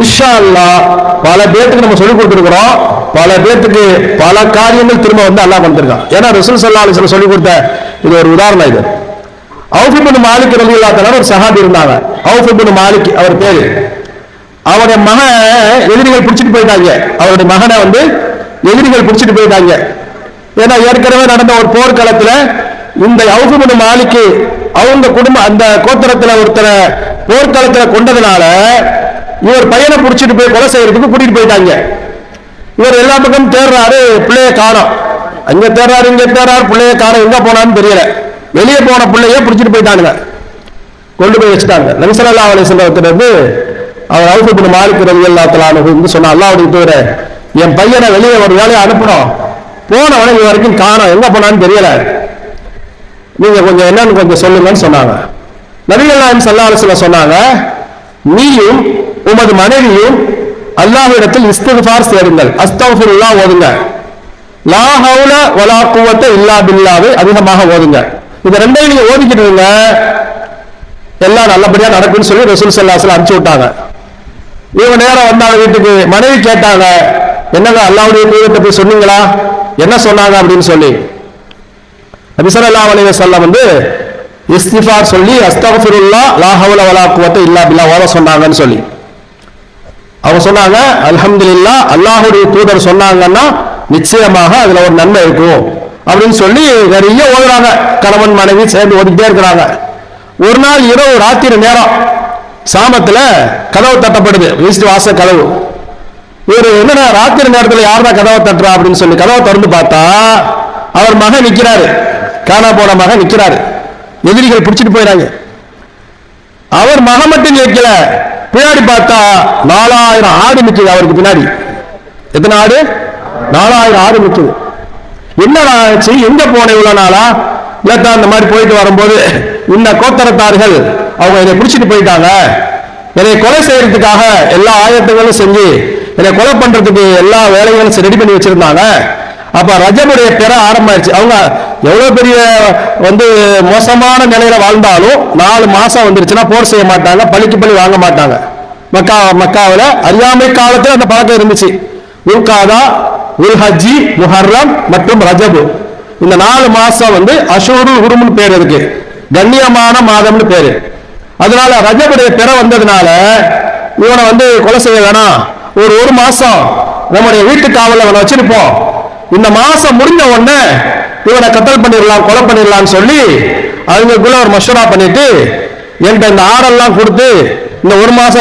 இன்ஷா அல்லாஹ் பல பேத்துக்கு நம்ம சொல்லிக் கொடுத்துருக்கிறோம். பல பேத்துக்கு பல காரியங்கள் திரும்ப வந்து அல்லாஹ் வந்திருக்கான் ஏன்னா ரசூல் சல்லா அலிஸ்லாம் சொல்லிக் கொடுத்த இது ஒரு உதாரணம் இது. அவுஃபிபின் மாலிக் ரலி ஒரு சஹாபி இருந்தாங்க. அவுஃபிபின் மாலிக் அவர் பேரு. அவருடைய மகன் எதிரிகள் பிடிச்சிட்டு போயிட்டாங்க. அவருடைய மகனை வந்து எதிரிகள் பிடிச்சிட்டு போயிட்டாங்க. ஏன்னா ஏற்கனவே நடந்த ஒரு போர்க்களத்துல இந்த அவுஃபிபின் மாலிக்கு அவங்க குடும்பம் அந்த கோத்திரத்துல ஒருத்தரை போர்க்களத்துல கொண்டதுனால இவர் பையனை பிடிச்சிட்டு போய் கொலை செய்யறதுக்கு கூட்டிட்டு போயிட்டாங்க. இவர் எல்லா பக்கம் தேடுறாரு பிள்ளைய காணும். அங்க தேடுறாரு இங்க தேடுறாரு பிள்ளைய காணும். எங்க போனான்னு தெரியல. வெளியே போன பிள்ளைய பிடிச்சிட்டு போயிட்டானுங்க. கொண்டு போய் வச்சுட்டாங்க. நபிசல்லா அலி இருந்து அவர் அவுஃபிபின் மாலிக் ரவி அல்லா தலானு சொன்ன அல்லாவுடைய தூர என் பையனை வெளியே ஒரு வேலையை அனுப்பணும் போனவனை இது வரைக்கும் காணும். எங்க போனான்னு தெரியல. நீங்க கொஞ்சம் என்னன்னு கொஞ்சம் சொல்லுங்கன்னு சொன்னாங்க. நபிகள் நாயம் சல்லா அலிஸ்ல சொன்னாங்க நீயும் உமது மனைவியும் அல்லாஹ்விடத்தில் இஸ்திகார் சேருங்கள். அஸ்தகுல்லா ஓதுங்க. லா ஹவுல வலா குவத்த இல்லா பில்லாவை அதிகமாக ஓதுங்க. இந்த ரெண்டையும் நீங்க ஓதிக்கிட்டு இருங்க. எல்லாம் நல்லபடியா நடக்கும்னு சொல்லி ரசூல் சல்லாஸ்ல அனுப்பிச்சு விட்டாங்க. இவங்க நேரம் வந்தாங்க வீட்டுக்கு. மனைவி கேட்டாங்க என்னங்க அல்லாவுடைய தூதத்தை போய் சொன்னீங்களா? என்ன சொன்னாங்க? அப்படின்னு சொல்லி. நபிசல்லா அலைஹி சொல்ல வந்து இஸ்திஃபார் சொல்லி அஸ்தகஃபிருல்லா லா ஹவுல வலா குவத்த இல்லா பில்லா ஓத சொன்னாங்கன்னு சொல்லி. அவங்க சொன்னாங்க அல்ஹம்துலில்லா அல்லாஹுடைய தூதர் சொன்னாங்கன்னா நிச்சயமாக அதில் ஒரு நன்மை இருக்கும். அப்படின்னு சொல்லி நிறைய ஓதுறாங்க. கணவன் மனைவி சேர்ந்து ஓடிக்கிட்டே இருக்கிறாங்க. ஒரு நாள் இரவு ராத்திரி நேரம் சாமத்தில் கதவு தட்டப்படுது. வீஸ்ட் வாச கதவு. இவர் என்ன ராத்திரி நேரத்தில் யார் தான் கதவை தட்டுறா? அப்படின்னு சொல்லி கதவை திறந்து பார்த்தா அவர் மகன் நிற்கிறாரு காணா போன மகன் நிற்கிறாரு எதிரிகள் பிடிச்சிட்டு போயிறாங்க. அவர் மகன் மட்டும் நிற்கல பின்னாடி பார்த்தா நாலாயிரம் ஆடு நிற்குது அவருக்கு பின்னாடி. எத்தனை ஆடு? நாலாயிரம் ஆடு நிற்குது என்னடா ஆச்சு? எங்க போன இவ்வளவு நாளா? இல்லத்தா இந்த மாதிரி போயிட்டு வரும்போது இந்த கோத்தரத்தார்கள் அவங்க என்னை பிடிச்சிட்டு போயிட்டாங்க. என்னை கொலை செய்யறதுக்காக எல்லா ஆயத்தங்களும் செஞ்சு என்னை கொலை பண்றதுக்கு எல்லா வேலைகளும் ரெடி பண்ணி வச்சிருந்தாங்க. அப்ப ரஜமுடைய பெற ஆரம்பிச்சு அவங்க எவ்வளவு பெரிய வந்து மோசமான நிலையில வாழ்ந்தாலும் நாலு மாசம் வந்துருச்சுன்னா போர் செய்ய மாட்டாங்க பழிக்கு பழி வாங்க மாட்டாங்க. மக்கா மக்காவில் அறியாமை காலத்தில் அந்த பழக்கம் இருந்துச்சு. உல்காதா உல்ஹஜ்ஜி முஹர்ரம் மற்றும் ரஜபு. இந்த நாலு மாசம் வந்து அஷூரு உருமுன்னு பேர் இருக்கு. கண்ணியமான மாதம்னு பேரு. அதனால ரஜபுடைய பிற வந்ததுனால இவனை வந்து கொலை செய்ய வேணாம். ஒரு ஒரு மாசம் நம்முடைய வீட்டு காவல அவனை வச்சிருப்போம். இந்த மாசம் முடிஞ்ச உடனே இவனை கத்தல் பண்ணிடலாம் கொலை பண்ணிடலாம்னு சொல்லி அவங்களுக்குள்ள ஒரு மஷூரா பண்ணிட்டு என்கிட்ட இந்த ஆடெல்லாம் கொடுத்து இந்த ஒரு மாசம்